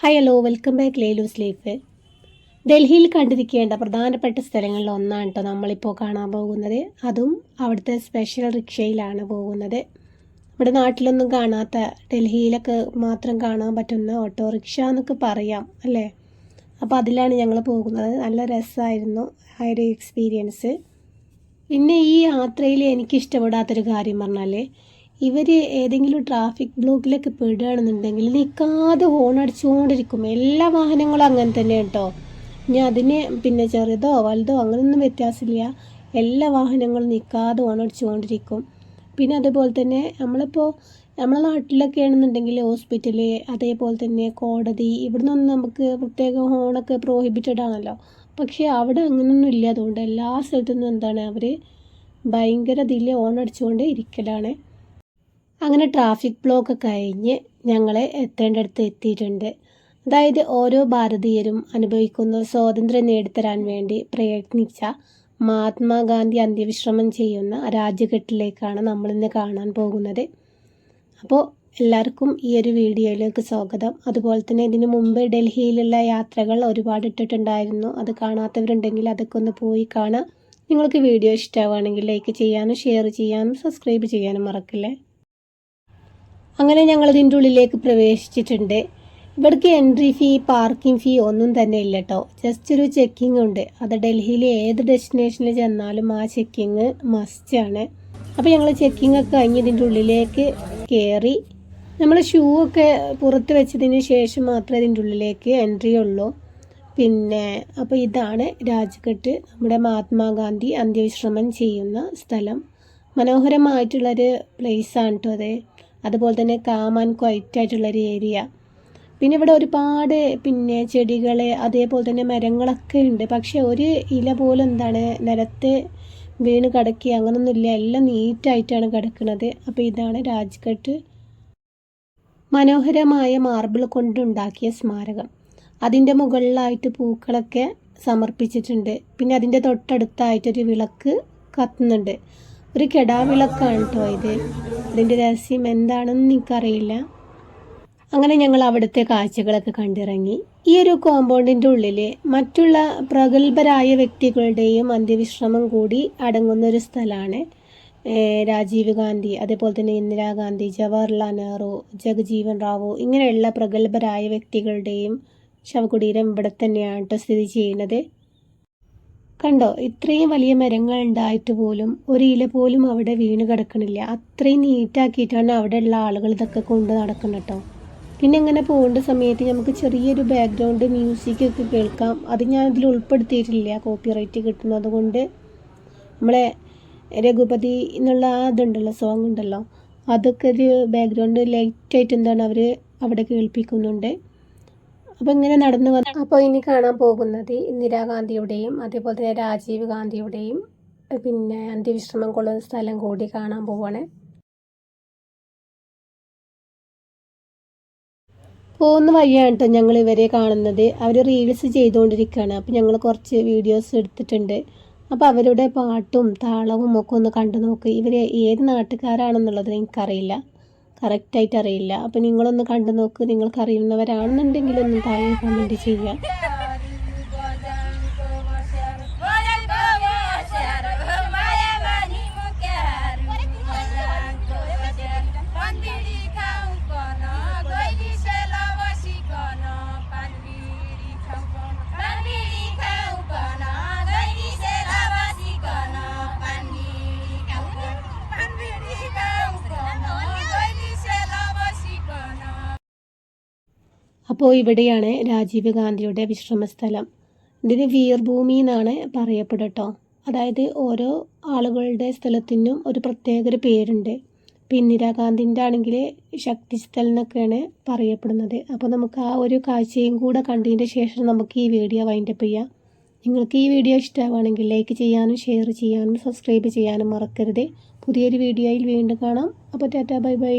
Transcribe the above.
Hi hello welcome back ലേലൂസ് life ഡൽഹിയിൽ കണ്ടിരിക്കേണ്ട പ്രധാനപ്പെട്ട സ്ഥലങ്ങളിൽ ഒന്നാണ് കേട്ടോ നമ്മളിപ്പോൾ കാണാൻ പോകുന്നത്. അതും അവിടുത്തെ സ്പെഷ്യൽ റിക്ഷയിലാണ് പോകുന്നത്. നമ്മുടെ നാട്ടിലൊന്നും കാണാത്ത ഡൽഹിയിലൊക്കെ മാത്രം കാണാൻ പറ്റുന്ന ഓട്ടോറിക്ഷ എന്നൊക്കെ പറയാം അല്ലേ? അപ്പോൾ അതിലാണ് ഞങ്ങൾ പോകുന്നത്. നല്ല രസമായിരുന്നു ആ ഒരു എക്സ്പീരിയൻസ് പിന്നെ ഈ യാത്രയിൽ എനിക്കിഷ്ടപ്പെടാത്തൊരു കാര്യം പറഞ്ഞാൽ ഇവർ ഏതെങ്കിലും ട്രാഫിക് ബ്ലോക്കിലൊക്കെ പെടുകയാണെന്നുണ്ടെങ്കിൽ നിൽക്കാതെ ഹോൺ അടിച്ചുകൊണ്ടിരിക്കും. എല്ലാ വാഹനങ്ങളും അങ്ങനെ തന്നെ കേട്ടോ ഇനി അതിന് പിന്നെ ചെറുതോ വലുതോ അങ്ങനെയൊന്നും വ്യത്യാസമില്ല. എല്ലാ വാഹനങ്ങളും നിൽക്കാതെ ഹോൺ അടിച്ചുകൊണ്ടിരിക്കും. പിന്നെ അതുപോലെ തന്നെ നമ്മളിപ്പോൾ നമ്മളെ നാട്ടിലൊക്കെ ആണെന്നുണ്ടെങ്കിൽ ഹോസ്പിറ്റൽ അതേപോലെ തന്നെ കോടതി ഇവിടെ നിന്നൊന്നും നമുക്ക് പ്രത്യേക ഹോണൊക്കെ പ്രോഹിബിറ്റഡ് ആണല്ലോ. പക്ഷേ അവിടെ അങ്ങനെയൊന്നും ഇല്ല. അതുകൊണ്ട് എല്ലാ സ്ഥലത്തുനിന്നും എന്താണ് അവർ ഭയങ്കര ഇതിൽ ഹോൺ അടിച്ചുകൊണ്ട് ഇരിക്കലാണ്. അങ്ങനെ ട്രാഫിക് ബ്ലോക്ക് കഴിഞ്ഞ് ഞങ്ങൾ എത്തേണ്ടടുത്ത് എത്തിയിട്ടുണ്ട്. അതായത് ഓരോ ഭാരതീയരും അനുഭവിക്കുന്ന സ്വാതന്ത്ര്യം നേടിത്തരാൻ വേണ്ടി പ്രയത്നിച്ച മഹാത്മാഗാന്ധി അന്ത്യവിശ്രമം ചെയ്യുന്ന രാജ്യഘട്ടിലേക്കാണ് നമ്മളിന്ന് കാണാൻ പോകുന്നത്. അപ്പോൾ എല്ലാവർക്കും ഈ ഒരു വീഡിയോയിലേക്ക് സ്വാഗതം. അതുപോലെ തന്നെ ഇതിന് മുമ്പ് ഡൽഹിയിലുള്ള യാത്രകൾ ഒരുപാട് ഇട്ടിട്ടുണ്ടായിരുന്നു. അത് കാണാത്തവരുണ്ടെങ്കിൽ അതൊക്കെ ഒന്ന് പോയി കാണാം നിങ്ങൾക്ക് വീഡിയോ ഇഷ്ടമാവുകയാണെങ്കിൽ ലൈക്ക് ചെയ്യാനും ഷെയർ ചെയ്യാനും സബ്സ്ക്രൈബ് ചെയ്യാനും മറക്കില്ലേ? അങ്ങനെ ഞങ്ങൾ ഇതിന്റെ ഉള്ളിലേക്ക് പ്രവേശിച്ചിട്ടുണ്ട്. ഇവിടേക്ക് എൻട്രി ഫീ പാർക്കിംഗ് ഫീ ഒന്നും തന്നെ ഇല്ല കേട്ടോ ജസ്റ്റ് ഒരു ചെക്കിംഗ് ഉണ്ട്. അത് ഡൽഹിയിലെ ഏത് ഡെസ്റ്റിനേഷനിൽ ചെന്നാലും ആ ചെക്കിങ് മസ്റ്റാണ് അപ്പോൾ ഞങ്ങൾ ചെക്കിംഗ് ഒക്കെ കഴിഞ്ഞ് ഇതിന്റെ ഉള്ളിലേക്ക് കയറി നമ്മൾ ഷൂ ഒക്കെ പുറത്ത് വെച്ചതിന് ശേഷം മാത്രമേ ഇതിന്റെ ഉള്ളിലേക്ക് എൻട്രി ഉള്ളൂ. പിന്നെ അപ്പോൾ ഇതാണ് രാജ്ഘട്ട് നമ്മുടെ മഹാത്മാഗാന്ധി അന്ത്യവിശ്രമം ചെയ്യുന്ന സ്ഥലം. മനോഹരമായിട്ടുള്ളൊരു പ്ലേസാണ് കേട്ടോ അത്. അതുപോലെ തന്നെ കാമാൻ ക്വൈറ്റ് ആയിട്ടുള്ളൊരു ഏരിയ പിന്നെ ഇവിടെ ഒരുപാട് പിന്നെ ചെടികൾ അതേപോലെ തന്നെ മരങ്ങളൊക്കെ ഉണ്ട്. പക്ഷേ ഒരു ഇല പോലും എന്താണ് നിലത്ത് വീണ് കിടക്കുക അങ്ങനൊന്നുമില്ല. എല്ലാം നീറ്റായിട്ടാണ് കിടക്കുന്നത്. അപ്പോൾ ഇതാണ് രാജ്ഘട്ട് മനോഹരമായ മാർബിൾ കൊണ്ടുണ്ടാക്കിയ സ്മാരകം. അതിന്റെ മുകളിലായിട്ട് പൂക്കളൊക്കെ സമർപ്പിച്ചിട്ടുണ്ട്. പിന്നെ അതിന്റെ തൊട്ടടുത്തായിട്ടൊരു വിളക്ക് കത്തുന്നുണ്ട്. ഒരു കെടാവിളക്കാണ് കേട്ടോ ഇത്. അതിന്റെ രഹസ്യം എന്താണെന്ന് എനിക്കറിയില്ല അങ്ങനെ ഞങ്ങൾ അവിടുത്തെ കാഴ്ചകളൊക്കെ കണ്ടിറങ്ങി. ഈ ഒരു കോമ്പൗണ്ടിന്റെ ഉള്ളിൽ മറ്റുള്ള പ്രഗത്ഭരായ വ്യക്തികളുടെയും അന്ത്യവിശ്രമം കൂടി അടങ്ങുന്ന ഒരു സ്ഥലമാണ് രാജീവ് ഗാന്ധി അതേപോലെ തന്നെ ഇന്ദിരാഗാന്ധി ജവഹർലാൽ നെഹ്റു ജഗജീവൻ റാവു ഇങ്ങനെയുള്ള പ്രഗത്ഭരായ വ്യക്തികളുടെയും ശവകുടീരം ഇവിടെ തന്നെയാണ് സ്ഥിതി ചെയ്യുന്നത്. കണ്ടോ ഇത്രയും വലിയ മരങ്ങൾ ഉണ്ടായിട്ട് പോലും ഒരു ഇല പോലും അവിടെ വീണ് കിടക്കണില്ല. അത്രയും നീറ്റാക്കിയിട്ടാണ് അവിടെയുള്ള ആളുകൾ ഇതൊക്കെ കൊണ്ട് നടക്കുന്നത് കേട്ടോ. പിന്നെ ഇങ്ങനെ പോകേണ്ട സമയത്ത് നമുക്ക് ചെറിയൊരു ബാക്ക്ഗ്രൗണ്ട് മ്യൂസിക് ഒക്കെ കേൾക്കാം. അത് ഞാൻ ഇതിൽ ഉൾപ്പെടുത്തിയിട്ടില്ല കോപ്പിറൈറ്റ് കിട്ടുന്നത് കൊണ്ട്. നമ്മളെ രഘുപതി എന്നുള്ള ആ ഇതുണ്ടല്ലോ സോങ് ഉണ്ടല്ലോ. അതൊക്കെ ഒരു ബാക്ക്ഗ്രൗണ്ട് ലൈറ്റായിട്ട് എന്താണ് അവർ അവിടെ കേൾപ്പിക്കുന്നുണ്ട്. അപ്പോൾ ഇങ്ങനെ നടന്നു വന്നു അപ്പോൾ ഇനി കാണാൻ പോകുന്നത് ഇന്ദിരാഗാന്ധിയുടെയും അതേപോലെ തന്നെ രാജീവ് ഗാന്ധിയുടെയും പിന്നെ അന്ത്യവിശ്രമം കൊള്ളുന്ന സ്ഥലം കൂടി കാണാൻ പോവാണ്. പോകുന്ന വഴിയാണ് കേട്ടോ ഞങ്ങൾ ഇവരെ കാണുന്നത്. അവർ റീൽസ് ചെയ്തുകൊണ്ടിരിക്കുകയാണ് അപ്പോൾ ഞങ്ങൾ കുറച്ച് വീഡിയോസ് എടുത്തിട്ടുണ്ട്. അപ്പോൾ അവരുടെ പാട്ടും താളവും ഒക്കെ ഒന്ന് കണ്ടു നോക്ക്. ഇവർ ഏത് നാട്ടുകാരാണെന്നുള്ളത് എനിക്കറിയില്ല. കറക്റ്റായിട്ട് അറിയില്ല അപ്പോൾ നിങ്ങളൊന്ന് കണ്ടു നോക്ക് നിങ്ങൾക്ക് അറിയുന്നവരാണെന്നുണ്ടെങ്കിൽ ഒന്ന് താഴെ കമന്റ് ചെയ്യുക. അപ്പോൾ ഇവിടെയാണ് രാജീവ് ഗാന്ധിയുടെ വിശ്രമസ്ഥലം. ഇതിന് വീർഭൂമി എന്നാണ് പറയപ്പെടട്ടോ. അതായത് ഓരോ ആളുകളുടെ സ്ഥലത്തിനും ഒരു പ്രത്യേക ഒരു പേരുണ്ട്. ഇപ്പം ഇന്ദിരാഗാന്ധിന്റെ ആണെങ്കിൽ ശക്തിസ്ഥൽ എന്നൊക്കെയാണ് പറയപ്പെടുന്നത്. അപ്പോൾ നമുക്ക് ആ ഒരു കാഴ്ചയും കൂടെ കണ്ടതിന്റെ ശേഷം നമുക്ക് ഈ വീഡിയോ വൈൻഡപ്പ് ചെയ്യാം. നിങ്ങൾക്ക് ഈ വീഡിയോ ഇഷ്ടമാണെങ്കിൽ ലൈക്ക് ചെയ്യാനും ഷെയർ ചെയ്യാനും സബ്സ്ക്രൈബ് ചെയ്യാനും മറക്കരുത്. പുതിയൊരു വീഡിയോയിൽ വീണ്ടും കാണാം. അപ്പോൾ ടാറ്റാ ബൈ ബൈ.